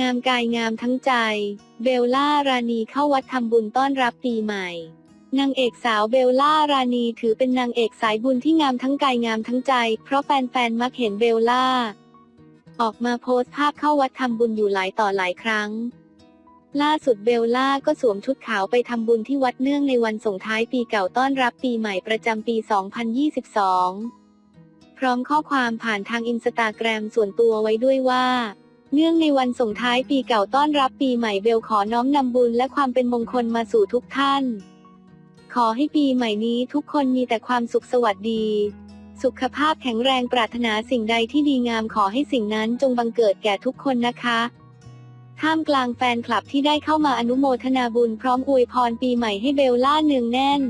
งามกายงามทั้งใจ เบลล่ารานีเข้าวัดทำบุญต้อนรับปีใหม่ นางเอกสาวเบลล่ารานีถือเป็นนางเอกสายบุญที่งามทั้งกายงามทั้งใจ เพราะแฟนๆ มักเห็นเบลล่า ออกมาโพสต์ภาพเข้าวัดทำบุญอยู่หลายต่อหลายครั้ง ล่าสุดเบลล่าก็สวมชุดขาวไปทำบุญที่วัดเนื่องในวันส่งท้ายปีเก่าต้อนรับปีใหม่ประจำปี 2022 พร้อมข้อความผ่านทางอินสตาแกรมส่วนตัวไว้ด้วยว่า เนื่องในวันส่งท้ายปีเก่าต้อนรับปีใหม่เบลขอน้อมนำบุญและความเป็นมงคลมาสู่ทุกท่าน ขอให้ปีใหม่นี้ทุกคนมีแต่ความสุขสวัสดี สุขภาพแข็งแรงปรารถนาสิ่งใดที่ดีงามขอให้สิ่งนั้นจงบังเกิดแก่ทุกคนนะคะ ท่ามกลางแฟนคลับที่ได้เข้ามาอนุโมทนาบุญพร้อมอวยพรปีใหม่ให้เบลล่าเนืองแน่น